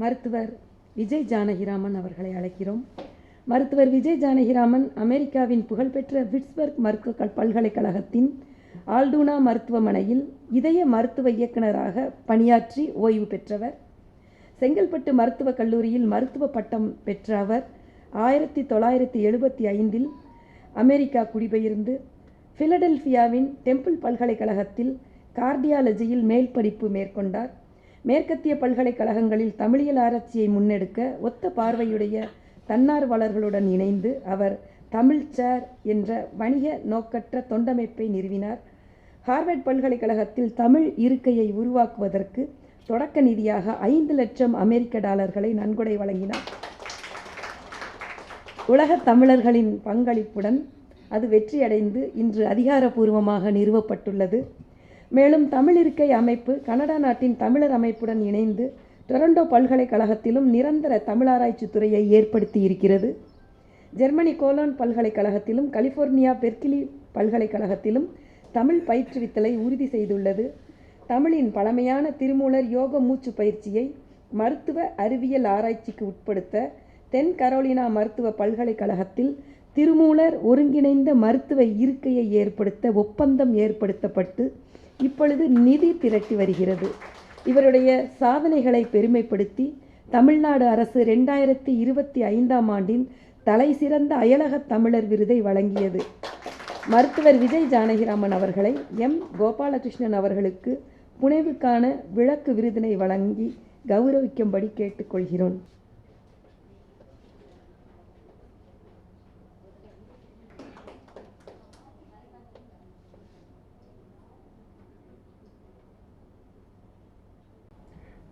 மருத்துவர் விஜய் ஜானகிராமன் அவர்களை அழைக்கிறோம். மருத்துவர் விஜய் ஜானகிராமன் அமெரிக்காவின் புகழ்பெற்ற விட்ஸ்பர்க் மருத்துவ பல்கலைக்கழகத்தின் ஆல்டூனா மருத்துவமனையில் இதய மருத்துவ இயக்குனராக பணியாற்றி ஓய்வு பெற்றவர். செங்கல்பட்டு மருத்துவக் கல்லூரியில் மருத்துவ பட்டம் பெற்ற அவர் ஆயிரத்தி தொள்ளாயிரத்தி எழுபத்தி ஐந்தில் அமெரிக்கா குடிபெயர்ந்து பிலடெல்பியாவின் டெம்பிள் பல்கலைக்கழகத்தில் கார்டியாலஜியில் மேல் படிப்பு மேற்கொண்டார். மேற்கத்திய பல்கலைக்கழகங்களில் தமிழியல் ஆராய்ச்சியை முன்னெடுக்க ஒத்த பார்வையுடைய தன்னார்வலர்களுடன் இணைந்து அவர் தமிழ் என்ற வணிக நோக்கற்ற தொண்டமைப்பை நிறுவினார். ஹார்வர்ட் பல்கலைக்கழகத்தில் தமிழ் இருக்கையை உருவாக்குவதற்கு தொடக்க நிதியாக ஐந்து லட்சம் அமெரிக்க டாலர்களை நன்கொடை வழங்கினார். உலகத் தமிழர்களின் பங்களிப்புடன் அது வெற்றியடைந்து இன்று அதிகாரப்பூர்வமாக நிறுவப்பட்டுள்ளது. மேலும் தமிழிருக்கை அமைப்பு கனடா நாட்டின் தமிழர் அமைப்புடன் இணைந்து டொரண்டோ பல்கலைக்கழகத்திலும் நிரந்தர தமிழாராய்ச்சி துறையை ஏற்படுத்தி இருக்கிறது. ஜெர்மனி கோலான் பல்கலைக்கழகத்திலும் கலிஃபோர்னியா பெர்கிலி பல்கலைக்கழகத்திலும் தமிழ் பயிற்றுவித்தலை உறுதி செய்துள்ளது. தமிழின் பழமையான திருமூலர் யோக மூச்சு பயிற்சியை மருத்துவ அறிவியல் ஆராய்ச்சிக்கு உட்படுத்த தென் கரோலினா மருத்துவ பல்கலைக்கழகத்தில் திருமூலர் ஒருங்கிணைந்த மருத்துவ இருக்கையை ஏற்படுத்த ஒப்பந்தம் ஏற்படுத்தப்பட்டு இப்பொழுது நிதி திரட்டி வருகிறது. இவருடைய சாதனைகளை பெருமைப்படுத்தி தமிழ்நாடு அரசு ரெண்டாயிரத்தி இருபத்தி ஐந்தாம் ஆண்டின் தலைசிறந்த அயலகத் தமிழர் விருதை வழங்கியது. மருத்துவர் விஜய் ஜானகிராமன் அவர்களை எம். கோபாலகிருஷ்ணன் அவர்களுக்கு புனைவுக்கான விளக்கு விருதினை வழங்கி கௌரவிக்கும்படி கேட்டுக்கொள்கிறோம்.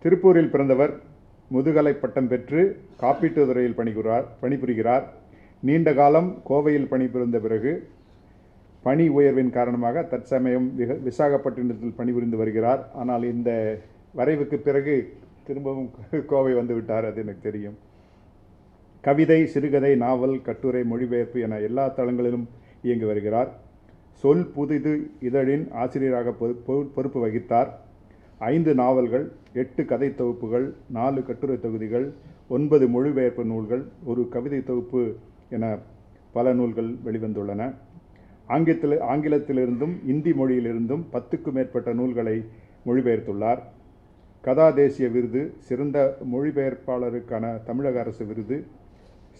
திருப்பூரில் பிறந்தவர் முதுகலை பட்டம் பெற்று காப்பீட்டு துறையில் பணிபுரார் பணிபுரிகிறார். நீண்ட காலம் கோவையில் பணிபுரிந்த பிறகு பணி உயர்வின் காரணமாக தற்சமயம் விக- விசாகப்பட்டினத்தில் பணிபுரிந்து வருகிறார். ஆனால் இந்த வரைவுக்கு பிறகு திரும்பவும் கோவை வந்துவிட்டார் அது எனக்கு தெரியும். கவிதை சிறுகதை நாவல் கட்டுரை மொழிபெயர்ப்பு என எல்லா தளங்களிலும் இயங்கி வருகிறார். சொல் புதிது இதழின் ஆசிரியராக பொறு- பொறுப்பு வகித்தார். ஐந்து நாவல்கள் எட்டு கதை தொகுப்புகள் நாலு கட்டுரை தொகுதிகள் ஒன்பது மொழிபெயர்ப்பு நூல்கள் ஒரு கவிதை தொகுப்பு என பல நூல்கள் வெளிவந்துள்ளன. ஆங்கிலத்தில் ஆங்கிலத்திலிருந்தும் இந்தி மொழியிலிருந்தும் பத்துக்கும் மேற்பட்ட நூல்களை மொழிபெயர்த்துள்ளார். கதா தேசிய விருது சிறந்த மொழிபெயர்ப்பாளருக்கான தமிழக அரசு விருது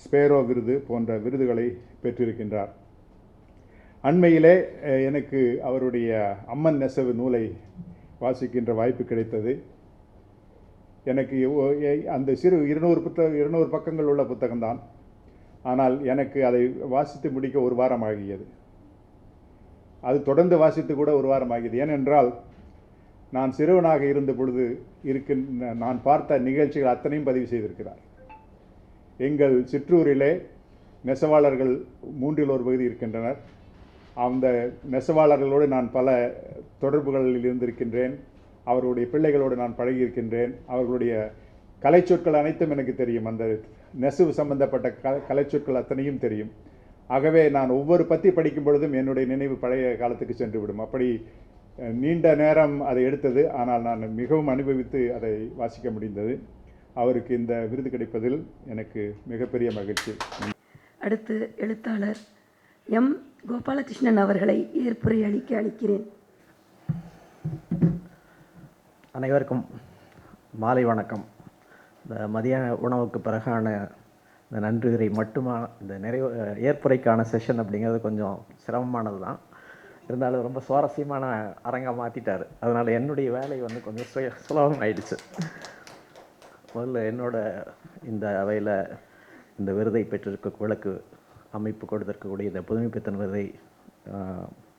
ஸ்பேரோ விருது போன்ற விருதுகளை பெற்றிருக்கின்றார். அண்மையிலே எனக்கு அவருடைய அம்மன் நெசவு நூலை வாசிக்கின்ற வாய்ப்பு கிடைத்தது. எனக்கு அந்த சிறு இருநூறு புத்தக இருநூறு பக்கங்கள் உள்ள புத்தகம்தான் ஆனால் எனக்கு அதை வாசித்து முடிக்க ஒரு வாரம் ஆகியது. அது தொடர்ந்து வாசித்து கூட ஒரு வாரம் ஆகியது. ஏனென்றால் நான் சிறுவனாக இருந்த பொழுது இருக்கின்ற நான் பார்த்த நிகழ்ச்சிகள் அத்தனையும் பதிவு செய்திருக்கிறார். எங்கள் சிற்றூரிலே நெசவாளர்கள் மூன்றில் ஒரு பகுதி இருக்கின்றனர். அந்த நெசவாளர்களோடு நான் பல தொடர்புகளில் இருந்திருக்கின்றேன். அவர்களுடைய பிள்ளைகளோடு நான் பழகியிருக்கின்றேன். அவர்களுடைய கலைச்சொற்கள் அனைத்தும் எனக்கு தெரியும். அந்த நெசவு சம்பந்தப்பட்ட க கலைச்சொற்கள் அத்தனையும் தெரியும். ஆகவே நான் ஒவ்வொரு பற்றி படிக்கும் பொழுதும் என்னுடைய நினைவு பழைய காலத்துக்கு சென்று விடும் அப்படி நீண்ட நேரம் அதை எடுத்தது. ஆனால் நான் மிகவும் அனுபவித்து அதை வாசிக்க முடிந்தது. அவருக்கு இந்த விருது கிடைப்பதில் எனக்கு மிகப்பெரிய மகிழ்ச்சி. அடுத்து எழுத்தாளர் எம். கோபாலகிருஷ்ணன் அவர்களை ஏற்புரை அளிக்க அளிக்கிறேன். அனைவருக்கும் மாலை வணக்கம். இந்த மதியான உணவுக்கு பிறகான இந்த நன்றியுரை மட்டுமா இந்த நிறைவு ஏற்புரைக்கான செஷன் அப்படிங்கிறது கொஞ்சம் சிரமமானது தான் இருந்தாலும் ரொம்ப சுவாரஸ்யமான அரங்கம் மாற்றிட்டார் அதனால் என்னுடைய வேலை வந்து கொஞ்சம் சுய சுலபம் ஆயிடுச்சு முதல்ல என்னோட இந்த அவையில் இந்த விருதை பெற்றிருக்க விளக்கு அமைப்பு கொடுத்திருக்கக்கூடிய இந்த புதுமைப்பித்தன் விருதை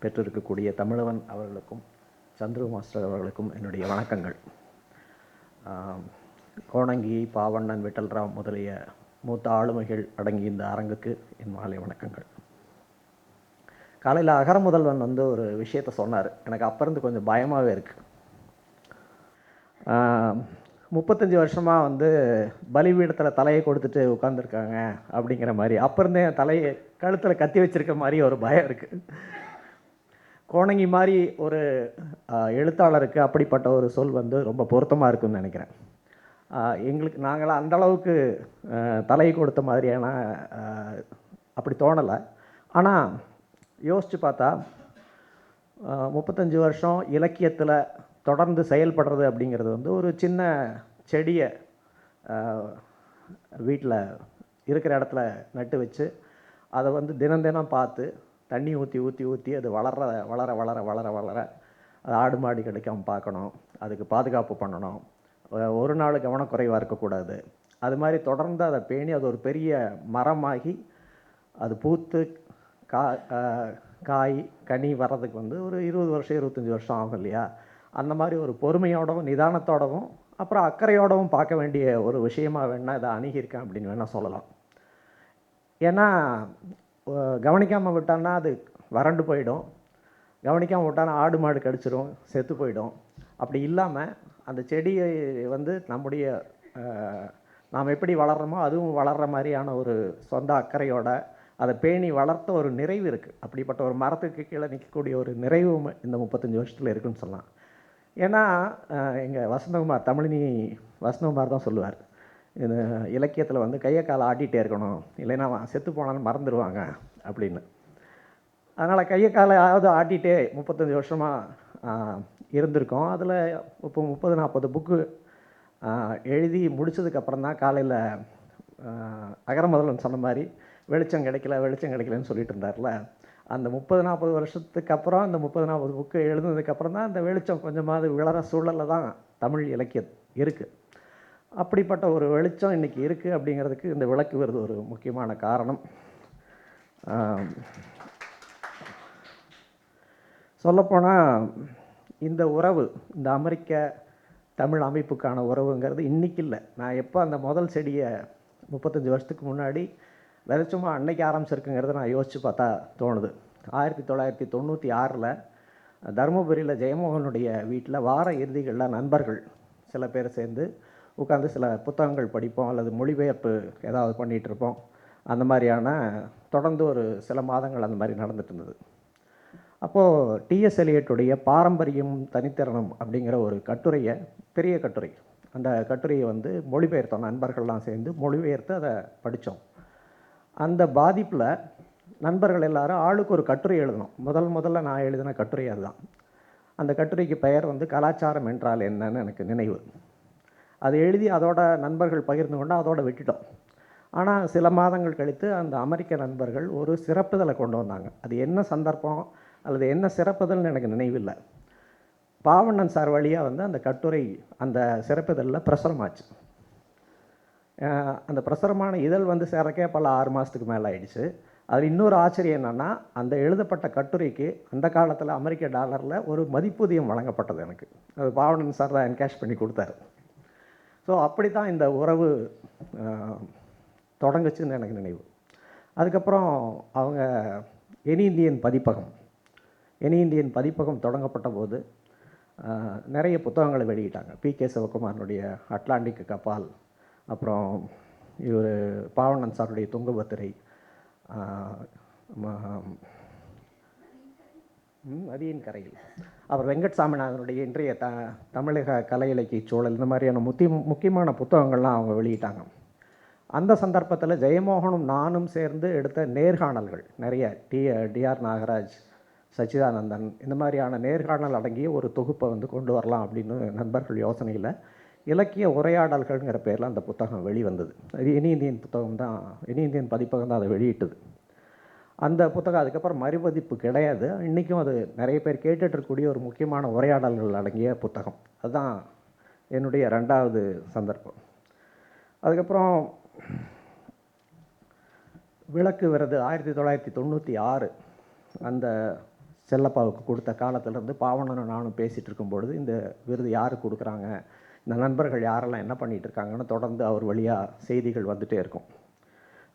பெற்றிருக்கக்கூடிய தமிழவன் அவர்களுக்கும் சந்துரு மாஸ்டர் அவர்களுக்கும் என்னுடைய வணக்கங்கள். கோணங்கி பாவண்ணன் விட்டல்ராம் முதலிய மூத்த ஆளுமைகள் அடங்கிய இந்த அரங்குக்கு என் மாலை வணக்கங்கள். காலையில் அகர முதல்வன் வந்து ஒரு விஷயத்த சொன்னார். எனக்கு அப்போ இருந்து கொஞ்சம் பயமாகவே இருக்குது முப்பத்தஞ்சு வருஷமாக வந்து பலிபீடத்தில் தலையை கொடுத்துட்டு உட்காந்துருக்காங்க அப்படிங்கிற மாதிரி. அப்போ இருந்தே என் தலையை கழுத்தில் கத்தி வச்சுருக்க மாதிரி ஒரு பயம் இருக்குது கோணங்கி மாதிரி ஒரு எழுத்தாளருக்கு அப்படிப்பட்ட ஒரு சொல் வந்து ரொம்ப பொருத்தமாக இருக்குன்னு நினைக்கிறேன். எங்களுக்கு நாங்களாம் அந்த அளவுக்கு தலை கொடுத்த மாதிரியான அப்படி தோணலை. ஆனால் யோசித்து பார்த்தா முப்பத்தஞ்சு வருஷம் இலக்கியத்தில் தொடர்ந்து செயல்படுறது அப்படிங்கிறது வந்து ஒரு சின்ன செடியை வீட்டில் இருக்கிற இடத்துல நட்டு வச்சு அதை வந்து தினம் தினம் பார்த்து தண்ணி ஊற்றி ஊற்றி ஊற்றி அது வளர வளர வளர வளர வளர அது ஆடு மாடு கிடைக்காம பார்க்கணும் அதுக்கு பாதுகாப்பு பண்ணணும். ஒரு நாள் கவனக்குறைவாக இருக்கக்கூடாது. அது மாதிரி தொடர்ந்து அதை பேணி அது ஒரு பெரிய மரமாகி அது பூத்து கா காய் கனி வர்றதுக்கு வந்து ஒரு இருபது வருஷம் இருபத்தஞ்சி வருஷம் ஆகும் இல்லையா? அந்த மாதிரி ஒரு பொறுமையோடவும் நிதானத்தோடவும் அப்புறம் அக்கறையோடவும் பார்க்க வேண்டிய ஒரு விஷயமா வேணால் இதை அணுகியிருக்கேன் அப்படின்னு வேணால் சொல்லலாம். ஏன்னா கவனிக்காமல் விட்டான்னா அது வறண்டு போயிடும். கவனிக்காமல் விட்டானா ஆடு மாடு கடிச்சிரும் செத்து போயிடும். அப்படி இல்லாமல் அந்த செடியை வந்து நம்முடைய நாம் எப்படி வளர்கிறோமோ அதுவும் வளர்கிற மாதிரியான ஒரு சொந்த அக்கறையோட அதை பேணி வளர்த்த ஒரு நிறைவு இருக்குது அப்படிப்பட்ட ஒரு மரத்துக்கு கீழே நிற்கக்கூடிய ஒரு நிறைவு இந்த முப்பத்தஞ்சு வருஷத்தில் இருக்குன்னு சொல்லலாம். ஏன்னா எங்கள் வசந்தகுமார் தமிழினி வசந்தகுமார் தான் சொல்லுவார். இது இலக்கியத்தில் வந்து கையை காலை ஆட்டிகிட்டே இருக்கணும். இல்லைன்னா அவன் செத்து போனாலும் மறந்துடுவாங்க அப்படின்னு. அதனால் கையை காலையாவது ஆட்டிகிட்டே முப்பத்தஞ்சு வருஷமாக இருந்திருக்கோம். அதில் இப்போ முப்பது நாற்பது புக்கு எழுதி முடித்ததுக்கப்புறம் தான் காலையில் அகர சொன்ன மாதிரி வெளிச்சம் கிடைக்கல வெளிச்சம் கிடைக்கலன்னு சொல்லிட்டு இருந்தார்ல. அந்த முப்பது நாற்பது வருஷத்துக்கு அப்புறம் இந்த முப்பது நாற்பது புக்கு எழுதுனதுக்கப்புறம் தான் அந்த வெளிச்சம் கொஞ்சமாவது விளர சூழலில் தான் தமிழ் இலக்கியம் இருக்குது அப்படிப்பட்ட ஒரு வெளிச்சம் இன்றைக்கி இருக்குது அப்படிங்கிறதுக்கு இந்த விளக்கு விருது ஒரு முக்கியமான காரணம். சொல்லப்போனால் இந்த உறவு இந்த அமெரிக்க தமிழ் அமைப்புக்கான உறவுங்கிறது இன்றைக்கி இல்லை. நான் எப்போ அந்த முதல் செடியை முப்பத்தஞ்சு வருஷத்துக்கு முன்னாடி சும்மா அன்னைக்கு ஆரம்பிச்சிருக்குங்கிறத நான் யோசித்து பார்த்தா தோணுது. ஆயிரத்தி தொள்ளாயிரத்தி தொண்ணூற்றி ஆறில் தருமபுரியில் ஜெயமோகனுடைய வீட்டில் வார இறுதிகளில் நண்பர்கள் சில பேர் சேர்ந்து உட்காந்து சில புத்தகங்கள் படிப்போம் அல்லது மொழிபெயர்ப்பு ஏதாவது பண்ணிகிட்டு இருப்போம். அந்த மாதிரியான தொடர்ந்து ஒரு சில மாதங்கள் அந்த மாதிரி நடந்துட்டு இருந்தது. அப்போது டிஎஸ் எலியட்டுடைய பாரம்பரியம் தனித்திறனும் அப்படிங்கிற ஒரு கட்டுரையை பெரிய கட்டுரை. அந்த கட்டுரையை வந்து மொழிபெயர்த்தோம். நண்பர்கள்லாம் சேர்ந்து மொழிபெயர்த்து அதை படித்தோம். அந்த பாதிப்பில் நண்பர்கள் எல்லாரும் ஆளுக்கு ஒரு கட்டுரை எழுதணும். முதல் முதல்ல நான் எழுதின கட்டுரை அதுதான். அந்த கட்டுரைக்கு பெயர் வந்து கலாச்சாரம் என்றால் என்னன்னு எனக்கு நினைவு. அது எழுதி அதோட நண்பர்கள் பகிர்ந்து கொண்டு அதோட விட்டுட்டோம். ஆனால் சில மாதங்கள் கழித்து அந்த அமெரிக்க நண்பர்கள் ஒரு சிறப்புதலை கொண்டு வந்தாங்க. அது என்ன சந்தர்ப்பம்? அல்லது என்ன சிறப்புதல்னு எனக்கு நினைவில்லை. பாவண்ணன் சார் வழியாக வந்து அந்த கட்டுரை அந்த சிறப்புதலில் பிரசுரமாச்சு. அந்த பிரசுரமான இதழ் வந்து சேரக்கே பல ஆறு மாதத்துக்கு மேலே ஆயிடுச்சு. அதில் இன்னொரு ஆச்சரியம் என்னென்னா அந்த எழுதப்பட்ட கட்டுரைக்கு அந்த காலத்தில் அமெரிக்க டாலரில் ஒரு மதிப்பூதியம் வழங்கப்பட்டது எனக்கு. அது பாவனன் சார் தான் என்கேஷ் பண்ணி கொடுத்தாரு. ஸோ அப்படி தான் இந்த உறவு தொடங்குச்சுன்னு எனக்கு நினைவு. அதுக்கப்புறம் அவங்க எனி இந்தியன் பதிப்பகம் எனி இந்தியன் பதிப்பகம் தொடங்கப்பட்ட போது நிறைய புத்தகங்களை வெளியிட்டாங்க. பி கே சிவகுமாரனுடைய அட்லாண்டிக் கப்பால் அப்புறம் இவர் பாவணன் சாருடைய துங்கபத்திரை அஹ், நதியின் கரையில். அவர் வெங்கட் சாமிநாதனுடைய இன்றைய த தமிழக கலை இலக்கிய சூழல் இந்த மாதிரியான முத்தி முக்கியமான புத்தகங்கள்லாம் அவங்க வெளியிட்டாங்க. அந்த சந்தர்ப்பத்தில் ஜெயமோகனும் நானும் சேர்ந்து எடுத்த நேர்காணல்கள் நிறைய டி டிஆர் நாகராஜ் சச்சிதானந்தன் இந்த மாதிரியான நேர்காணல் அடங்கிய ஒரு தொகுப்பை வந்து கொண்டு வரலாம் அப்படின்னு நண்பர்கள் யோசனையில் இலக்கிய உரையாடல்கள்ங்கிற பேரில் அந்த புத்தகம் வெளிவந்தது. அது இனி இந்தியன் புத்தகம் தான். இனி இந்தியன் பதிப்பகம் தான் அதை வெளியிட்டது. அந்த புத்தகம் அதுக்கப்புறம் மறுபதிப்பு கிடையாது. இன்றைக்கும் அது நிறைய பேர் கேட்டுட்ருக்கக்கூடிய ஒரு முக்கியமான உரையாடல்கள் அடங்கிய புத்தகம். அதுதான் என்னுடைய ரெண்டாவது சந்தர்ப்பம். அதுக்கப்புறம் விளக்கு விருது ஆயிரத்தி தொள்ளாயிரத்தி தொண்ணூற்றி ஆறு. அந்த செல்லப்பாவுக்கு கொடுத்த காலத்திலேருந்து பாவனனும் நானும் பேசிகிட்டு இருக்கும் பொழுது இந்த விருது யாருக்கு கொடுக்குறாங்க? இந்த நண்பர்கள் யாரெல்லாம் என்ன பண்ணிகிட்டு இருக்காங்கன்னு தொடர்ந்து அவர் வழியாக செய்திகள் வந்துகிட்டே இருக்கும்.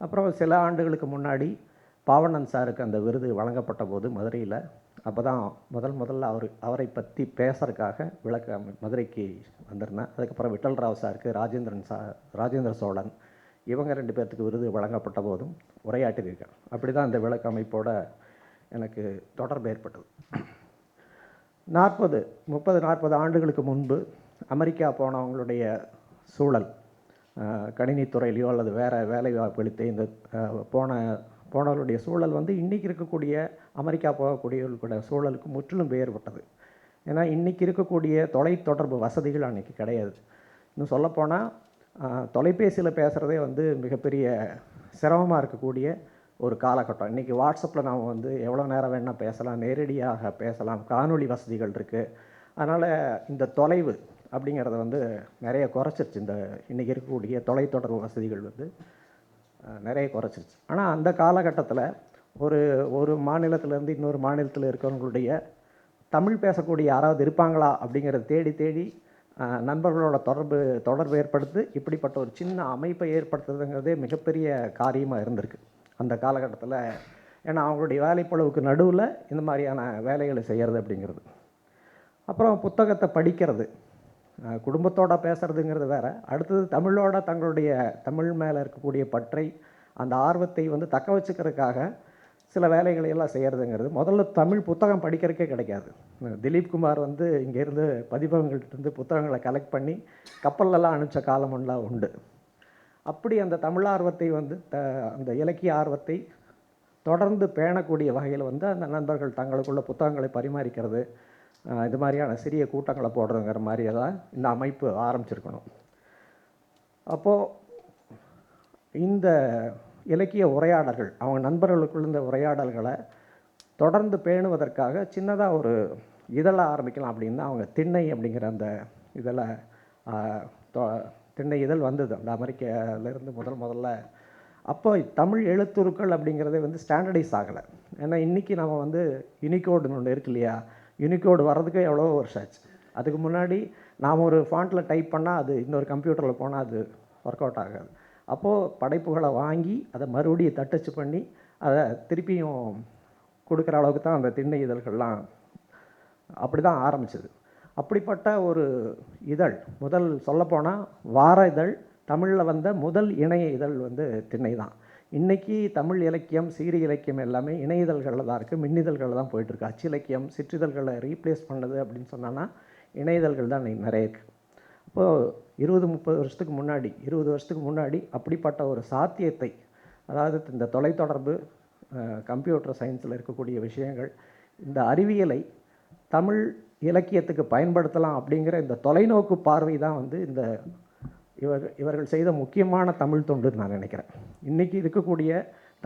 அப்புறம் சில ஆண்டுகளுக்கு முன்னாடி பாவண்ணன் சாருக்கு அந்த விருது வழங்கப்பட்ட போது மதுரையில் அப்போ தான் முதல் முதல்ல அவர் அவரை பற்றி பேசுறதுக்காக விளக்க மதுரைக்கு வந்திருந்தேன். அதுக்கப்புறம் விட்டல் ராவ் சாருக்கு ராஜேந்திரன் சா ராஜேந்திர சோழன் இவங்க ரெண்டு பேர்த்துக்கு விருது வழங்கப்பட்ட போதும் உரையாற்றியிருக்கேன் அப்படி தான் அந்த விளக்க அமைப்போட எனக்கு தொடர்பு ஏற்பட்டது. நாற்பது முப்பது நாற்பது ஆண்டுகளுக்கு முன்பு அமெரிக்கா போனவங்களுடைய சூழல் கணினித்துறையிலையோ அல்லது வேறு வேலை வாய்ப்புகளுக்கு இந்த போன போனவர்களுடைய சூழல் வந்து இன்றைக்கி இருக்கக்கூடிய அமெரிக்கா போகக்கூடியவர்களுடைய சூழலுக்கு முற்றிலும் வேறுபட்டது. ஏன்னா இன்றைக்கி இருக்கக்கூடிய தொலைத்தொடர்பு வசதிகள் அன்றைக்கி கிடையாது. இன்னும் சொல்லப்போனால் தொலைபேசியில் பேசுகிறதே வந்து மிகப்பெரிய சிரமமாக இருக்கக்கூடிய ஒரு காலகட்டம். இன்றைக்கி வாட்ஸ்அப்பில் நாம் வந்து எவ்வளோ நேரம் வேணால் பேசலாம் நேரடியாக பேசலாம் காணொளி வசதிகள் இருக்குது அதனால் இந்த தொலைவு அப்படிங்கிறத வந்து நிறைய குறைச்சிருச்சு. இந்த இன்றைக்கி இருக்கக்கூடிய தொலைத்தொடர்பு வசதிகள் வந்து நிறைய குறைச்சிருச்சு. ஆனால் அந்த காலகட்டத்தில் ஒரு ஒரு மாநிலத்திலேருந்து இன்னொரு மாநிலத்தில் இருக்கிறவங்களுடைய தமிழ் பேசக்கூடிய யாராவது இருப்பாங்களா அப்படிங்கிறத தேடி தேடி நண்பர்களோட தொடர்பு தொடர்பு ஏற்படுத்தி இப்படிப்பட்ட ஒரு சின்ன அமைப்பை ஏற்படுத்துறதுங்கிறதே மிகப்பெரிய காரியமாக இருந்திருக்கு அந்த காலகட்டத்தில். ஏன்னா அவங்களுடைய வேலைப்பளவுக்கு நடுவில் இந்த மாதிரியான வேலைகளை செய்கிறது அப்படிங்கிறது. அப்புறம் புத்தகத்தை படிக்கிறது. குடும்பத்தோட பேசுகிறதுங்கிறது வேற. அடுத்தது தமிழோட தங்களுடைய தமிழ் மேலே இருக்கக்கூடிய பற்றை அந்த ஆர்வத்தை வந்து தக்க வச்சுக்கிறதுக்காக சில வேலைகளை எல்லாம் செய்கிறதுங்கிறது முதல்ல தமிழ் புத்தகம் படிக்கிறதுக்கே கிடைக்காது. திலீப் குமார் வந்து இங்கேருந்து பதிப்பகங்கள்ட்ட இருந்து புத்தகங்களை கலெக்ட் பண்ணி கப்பல்லலாம் அனுப்பிச்ச காலமெல்லாம் உண்டு. அப்படி அந்த தமிழ் ஆர்வத்தை வந்து த அந்த இலக்கிய ஆர்வத்தை தொடர்ந்து பேணக்கூடிய வகையில் வந்து அந்த நண்பர்கள் தங்களுக்குள்ள புத்தகங்களை பரிமாறிக்கிறது. இது மாதிரியான சிறிய கூட்டங்களை போடுறதுங்கிற மாதிரியே தான் இந்த அமைப்பு ஆரம்பிச்சிருக்கணும். அப்போது இந்த இலக்கிய உரையாடல்கள் அவங்க நண்பர்களுக்குள்ள இந்த உரையாடல்களை தொடர்ந்து பேணுவதற்காக சின்னதாக ஒரு இதழை ஆரம்பிக்கலாம் அப்படின்னு அவங்க திண்ணை அப்படிங்கிற அந்த இதில் திண்ணை இதழ் வந்தது. அந்த அமெரிக்காவிலேருந்து முதல் முதல்ல. அப்போ தமிழ் எழுத்துருக்கள் அப்படிங்கிறதே வந்து ஸ்டாண்டர்டைஸ் ஆகலை. ஏன்னா இன்றைக்கி நம்ம வந்து யூனிகோடுன்னு ஒன்று இருக்கு இல்லையா? யூனிகோடு வர்றதுக்கு எவ்வளோ வருஷம் ஆச்சு. அதுக்கு முன்னாடி நாம் ஒரு ஃபாண்ட்டில் டைப் பண்ணால் அது இன்னொரு கம்ப்யூட்டரில் போனால் அது ஒர்க் அவுட் ஆகாது. அப்போது படைப்புகளை வாங்கி அதை மறுபடியும் தட்டச்சு பண்ணி அதை திருப்பியும் கொடுக்குற அளவுக்கு தான் அந்த திண்ணை இதழ்கள்லாம் அப்படி தான் ஆரம்பிச்சது. அப்படிப்பட்ட ஒரு இதழ் முதல் சொல்லப்போனால் வார இதழ் தமிழில் வந்த முதல் இணைய இதழ் வந்து திண்ணை தான் இன்றைக்கி தமிழ் இலக்கியம் சீரி இலக்கியம் எல்லாமே இணையதழ்களில் தான் இருக்குது மின்னிதழ்களில் தான் போயிட்டுருக்கு. அச்சு இலக்கியம் சிற்றிதழ்களை ரீப்ளேஸ் பண்ணது அப்படின்னு சொன்னோன்னா இணையதழ்கள் தான் இன்னைக்கு நிறைய இருக்குது அப்போது இருபது முப்பது வருஷத்துக்கு முன்னாடி இருபது வருஷத்துக்கு முன்னாடி அப்படிப்பட்ட ஒரு சாத்தியத்தை அதாவது இந்த தொலைத்தொடர்பு கம்ப்யூட்டர் சயின்ஸில் இருக்கக்கூடிய விஷயங்கள் இந்த அறிவியலை தமிழ் இலக்கியத்துக்கு பயன்படுத்தலாம் அப்படிங்கிற இந்த தொலைநோக்கு பார்வை தான் வந்து இந்த இவர் இவர்கள் செய்த முக்கியமான தமிழ் தொண்டுன்னு நான் நினைக்கிறேன். இன்றைக்கி இருக்கக்கூடிய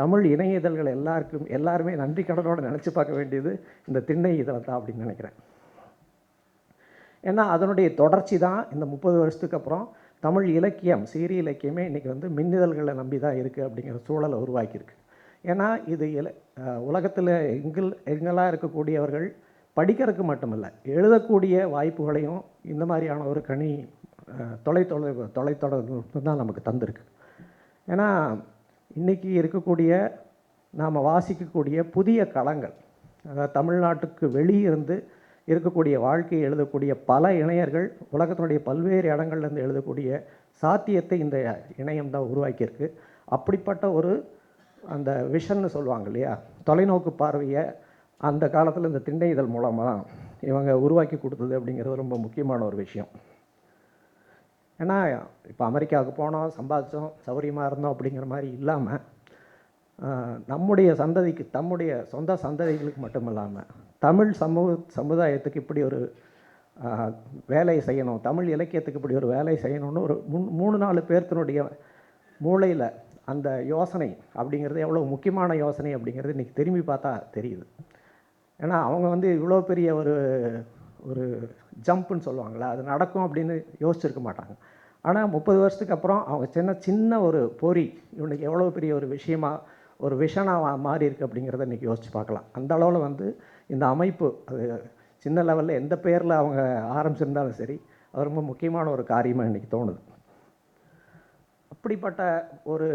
தமிழ் இணைய இதழ்கள் எல்லாருக்கும் எல்லாருமே நன்றி கடனோடு நினச்சி பார்க்க வேண்டியது இந்த திண்ணை இதழை தான் அப்படின்னு நினைக்கிறேன். ஏன்னா அதனுடைய தொடர்ச்சி தான் இந்த முப்பது வருஷத்துக்கு அப்புறம் தமிழ் இலக்கியம் சீரி இலக்கியமே இன்றைக்கி வந்து மின்னிதழ்களை நம்பி தான் இருக்குது அப்படிங்கிற சூழலை உருவாக்கியிருக்கு. ஏன்னா இது இல உலகத்தில் எங்கில் எங்களாக இருக்கக்கூடியவர்கள் படிக்கிறதுக்கு மட்டுமல்ல எழுதக்கூடிய வாய்ப்புகளையும் இந்த மாதிரியான ஒரு கணி தொலைத்தொடர்பு தொலைத்தொடர்பு தான் நமக்கு தந்திருக்கு. ஏன்னா இன்றைக்கி இருக்கக்கூடிய நாம் வாசிக்கக்கூடிய புதிய களங்கள் அதாவது தமிழ்நாட்டுக்கு வெளியிருந்து இருக்கக்கூடிய வாழ்க்கையை எழுதக்கூடிய பல இணையர்கள் உலகத்தினுடைய பல்வேறு இடங்கள்லேருந்து எழுதக்கூடிய சாத்தியத்தை இந்த இணையம் தான் உருவாக்கியிருக்கு. அப்படிப்பட்ட ஒரு அந்த விஷன்னு சொல்லுவாங்க இல்லையா தொலைநோக்கு பார்வையை அந்த காலத்தில் இந்த திண்டை இதழ் மூலமாக இவங்க உருவாக்கி கொடுத்தது அப்படிங்கிறது ரொம்ப முக்கியமான ஒரு விஷயம். ஏன்னா இப்போ அமெரிக்காவுக்கு போனோம் சம்பாதிச்சோம் சௌரியமாக இருந்தோம் அப்படிங்கிற மாதிரி இல்லாமல் நம்முடைய சந்ததிக்கு தம்முடைய சொந்த சந்ததிகளுக்கு மட்டும் இல்லாமல் தமிழ் சமூக சமுதாயத்துக்கு இப்படி ஒரு வேலை செய்யணும் தமிழ் இலக்கியத்துக்கு இப்படி ஒரு வேலை செய்யணும்னு ஒரு மூணு மூணு நாலு பேர்த்தினுடைய மூளையில் அந்த யோசனை அப்படிங்கிறது எவ்வளோ முக்கியமான யோசனை அப்படிங்கிறது இன்றைக்கி திரும்பி பார்த்தா தெரியுது. ஏன்னா அவங்க வந்து இவ்வளோ பெரிய ஒரு ஒரு ஜம்ப்புன்னு சொல்லுவாங்களே அது நடக்கும் அப்படின்னு யோசிச்சிருக்க மாட்டாங்க. ஆனால் முப்பது வருஷத்துக்கு அப்புறம் அவங்க சின்ன சின்ன ஒரு பொறி இவனுக்கு எவ்வளோ பெரிய ஒரு விஷயமா ஒரு விஷனாக மாறி இருக்குது அப்படிங்கிறத இன்றைக்கி யோசிச்சு பார்க்கலாம். அந்த அளவில் வந்து இந்த அமைப்பு அது சின்ன லெவலில் எந்த பேரில் அவங்க ஆரம்பிச்சிருந்தாலும் சரி அது ரொம்ப முக்கியமான ஒரு காரியமாக இன்றைக்கி தோணுது. அப்படிப்பட்ட ஒரு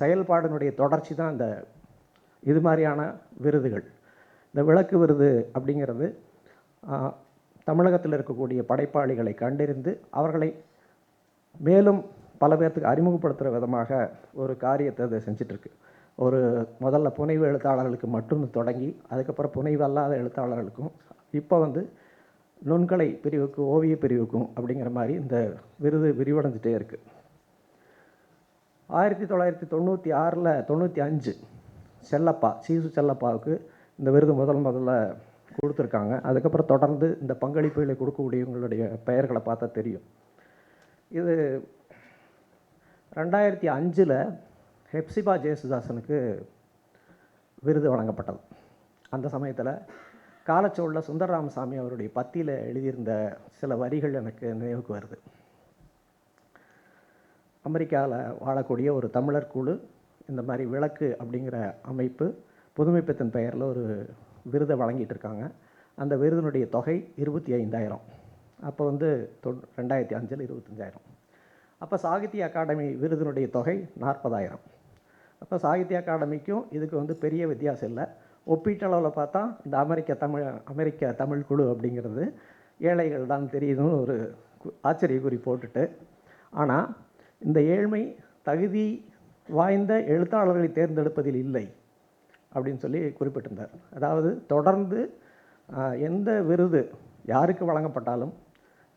செயல்பாடினுடைய தொடர்ச்சி தான் இந்த இது மாதிரியான விருதுகள். இந்த விளக்கு விருது அப்படிங்கிறது தமிழகத்தில் இருக்கக்கூடிய படைப்பாளிகளை கண்டறிந்து அவர்களை மேலும் பல பேர்த்துக்கு அறிமுகப்படுத்துகிற விதமாக ஒரு காரியத்தை அது செஞ்சிட்ருக்கு. ஒரு முதல்ல புனைவு எழுத்தாளர்களுக்கு மட்டும் தொடங்கி அதுக்கப்புறம் புனைவு அல்லாத எழுத்தாளர்களுக்கும் இப்போ வந்து நுண்கலை பிரிவுக்கும் ஓவிய பிரிவுக்கும் அப்படிங்கிற மாதிரி இந்த விருது விரிவடைஞ்சிட்டே இருக்குது ஆயிரத்தி தொள்ளாயிரத்தி தொண்ணூற்றி ஆறில் தொண்ணூற்றி அஞ்சு செல்லப்பா சீசு செல்லப்பாவுக்கு இந்த விருது முதல் முதல்ல கொடுத்துருக்காங்க. அதுக்கப்புறம் தொடர்ந்து இந்த பங்களிப்புகளை கொடுக்கக்கூடியவங்களுடைய பெயர்களை பார்த்தா தெரியும். இது ரெண்டாயிரத்தி அஞ்சில் ஹெப்சிபா ஜேசுதாசனுக்கு விருது வழங்கப்பட்டது. அந்த சமயத்தில் காலச்சோழில் சுந்தரராமசாமி அவருடைய பத்தியில் எழுதியிருந்த சில வரிகள் எனக்கு நினைவுக்கு வருது. அமெரிக்காவில் வாழக்கூடிய ஒரு தமிழர் குழு இந்த மாதிரி விளக்கு அப்படிங்கிற அமைப்பு புதுமைப்பித்தன் பெயரில் ஒரு விருதை வழங்கிட்டு இருக்காங்க. அந்த விருதினுடைய தொகை இருபத்தி ஐந்தாயிரம். அப்போ வந்து தொ ரெண்டாயிரத்தி அஞ்சில் இருபத்தஞ்சாயிரம் அப்போ சாகித்ய அகாடமி விருதினுடைய தொகை நாற்பதாயிரம். அப்போ சாகித்ய அகாடமிக்கும் இதுக்கு வந்து பெரிய வித்தியாசம் இல்லை. ஒப்பீட்டளவில் பார்த்தா இந்த அமெரிக்க தமிழ் அமெரிக்க தமிழ் குழு அப்படிங்கிறது ஏழைகள் தான் தெரியுதுன்னு ஒரு ஆச்சரியக்குறி போட்டுட்டு. ஆனால் இந்த ஏழ்மை தகுதி வாய்ந்த எழுத்தாளர்களை தேர்ந்தெடுப்பதில் இல்லை. அப்படின்னு சொல்லி குறிப்பிட்டிருந்தார். அதாவது தொடர்ந்து எந்த விருது யாருக்கு வழங்கப்பட்டாலும்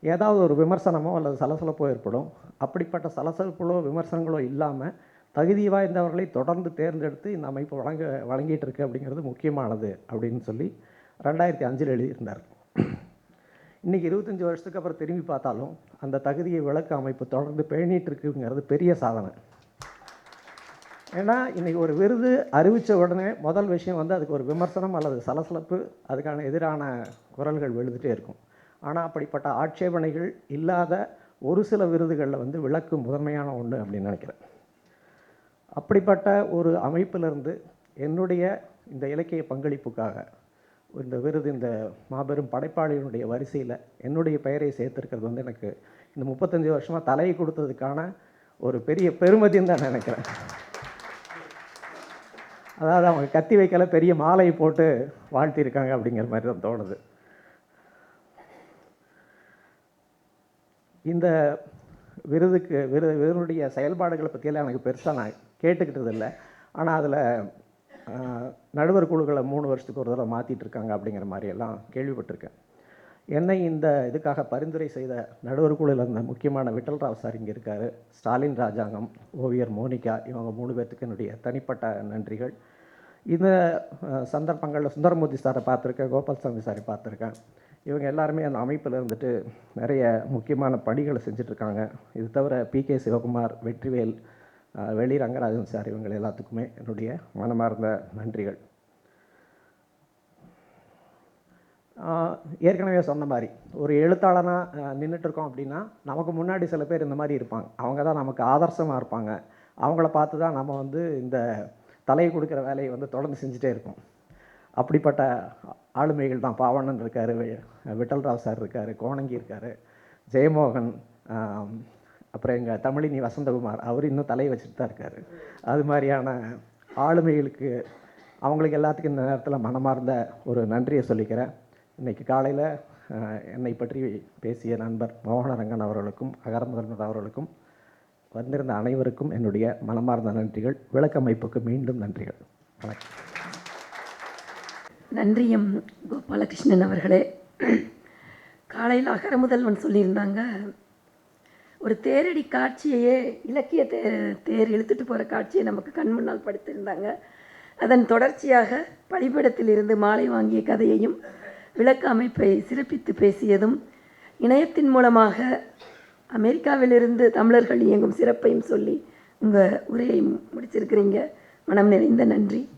ஏதாவது ஒரு விமர்சனமோ அல்லது சலசலப்போ ஏற்படும். அப்படிப்பட்ட சலசலப்புகளோ விமர்சனங்களோ இல்லாமல் தகுதி வாய்ந்தவர்களை தொடர்ந்து தேர்ந்தெடுத்து இந்த அமைப்பு வழங்க வழங்கிட்டு இருக்கு அப்படிங்கிறது முக்கியமானது அப்படின்னு சொல்லி ரெண்டாயிரத்தி அஞ்சில் எழுதியிருந்தார். இன்றைக்கி இருபத்தஞ்சி வருஷத்துக்கு அப்புறம் திரும்பி பார்த்தாலும் அந்த தகுதியை விளக்க அமைப்பு தொடர்ந்து பேணிகிட்டு இருக்குங்கிறது பெரிய சாதனை. ஏன்னா இன்றைக்கி ஒரு விருது அறிவித்த உடனே முதல் விஷயம் வந்து அதுக்கு ஒரு விமர்சனம் அல்லது சலசலப்பு அதுக்கான எதிரான குரல்கள் விழுந்துட்டே இருக்கும். ஆனால் அப்படிப்பட்ட ஆட்சேபனைகள் இல்லாத ஒரு சில விருதுகளில் வந்து விளக்கு முதன்மையான ஒன்று அப்படின்னு நினைக்கிறேன். அப்படிப்பட்ட ஒரு அமைப்பிலிருந்து என்னுடைய இந்த இலக்கிய பங்களிப்புக்காக இந்த விருது இந்த மாபெரும் படைப்பாளியினுடைய வரிசையில் என்னுடைய பெயரை சேர்த்துருக்கிறது வந்து எனக்கு இந்த முப்பத்தஞ்சு வருஷமாக தலையை கொடுத்ததுக்கான ஒரு பெரிய பெருமதின்னு தான் நினைக்கிறேன். அதாவது அவங்க கத்தி வைக்கல பெரிய மாலையை போட்டு வாழ்த்திருக்காங்க அப்படிங்கிற மாதிரி தான் தோணுது. இந்த விருதுக்கு விரு விருதுடைய செயல்பாடுகளை பற்றியெல்லாம் எனக்கு பெருசாக நான் கேட்டுக்கிட்டது இல்லை. ஆனால் அதில் நடுவர் குழுக்களை மூணு வருஷத்துக்கு ஒரு தடவை மாற்றிட்டு இருக்காங்க அப்படிங்கிற மாதிரியெல்லாம் கேள்விப்பட்டிருக்கேன். என்னை இந்த இதுக்காக பரிந்துரை செய்த நடுவர் குழுவில் இருந்த முக்கியமான விட்டல் ராவ் சார் இங்கே இருக்கார். ஸ்டாலின் ராஜாங்கம் ஓவியர் மோனிகா இவங்க மூணு பேர்த்துக்கு என்னுடைய தனிப்பட்ட நன்றிகள். இந்த சந்தர்ப்பங்களில் சுந்தரமூர்த்தி சாரை பார்த்துருக்கேன் கோபால்சாமி சாரை பார்த்துருக்கேன். இவங்க எல்லாருமே அந்த அமைப்பில் இருந்துட்டு நிறைய முக்கியமான பணிகளை செஞ்சிட்ருக்காங்க. இது தவிர பி கே சிவகுமார் வெற்றிவேல் வெளி ரங்கராஜன் சார் இவங்க எல்லாத்துக்குமே என்னுடைய மனமார்ந்த நன்றிகள். ஏற்கனவே சொன்ன மாதிரி ஒரு எழுத்தாளனாக நின்றுட்டுருக்கோம் அப்படின்னா நமக்கு முன்னாடி சில பேர் இந்த மாதிரி இருப்பாங்க. அவங்க தான் நமக்கு ஆதர்சமாக இருப்பாங்க. அவங்கள பார்த்து தான் நம்ம வந்து இந்த தலையை கொடுக்குற வேலையை வந்து தொடர்ந்து செஞ்சுட்டே இருப்போம் அப்படிப்பட்ட ஆளுமைகள் தான் பாவண்ணன் இருக்கார் விட்டல்ராவ் சார் இருக்கார் கோணங்கி இருக்கார் ஜெயமோகன் அப்புறம் எங்கள் தமிழினி வசந்தகுமார் அவர் இன்னும் தலையை வச்சுட்டு தான் இருக்கார். அது மாதிரியான ஆளுமைகளுக்கு அவங்களுக்கு எல்லாத்துக்கும் இந்த நேரத்தில் மனமார்ந்த ஒரு நன்றியை சொல்லிக்கிறேன். இன்றைக்கு காலையில் என்னை பற்றி பேசிய நண்பர் மோகனரங்கன் அவர்களுக்கும் அகர முதல்வர் அவர்களுக்கும் வந்திருந்த அனைவருக்கும் என்னுடைய மனமார்ந்த நன்றிகள். விளக்கமைப்புக்கு மீண்டும் நன்றிகள். வணக்கம். நன்றியம் கோபாலகிருஷ்ணன் அவர்களே. காலையில் அகர முதல்வன் சொல்லியிருந்தாங்க ஒரு தேரடி காட்சியையே இலக்கிய தே தேர் இழுத்துட்டு போகிற காட்சியை நமக்கு கண் முன்னால் படுத்திருந்தாங்க. அதன் தொடர்ச்சியாக பலிபீடத்திலிருந்து மாலை வாங்கிய கதையையும் விளக்க அமைப்பை சிறப்பித்து பேசியதும் இணையத்தின் மூலமாக அமெரிக்காவிலிருந்து தமிழர்கள் இயங்கும் சிறப்பையும் சொல்லி உங்கள் உரையை முடிச்சிருக்கிறீங்க. மனம் நிறைந்த நன்றி.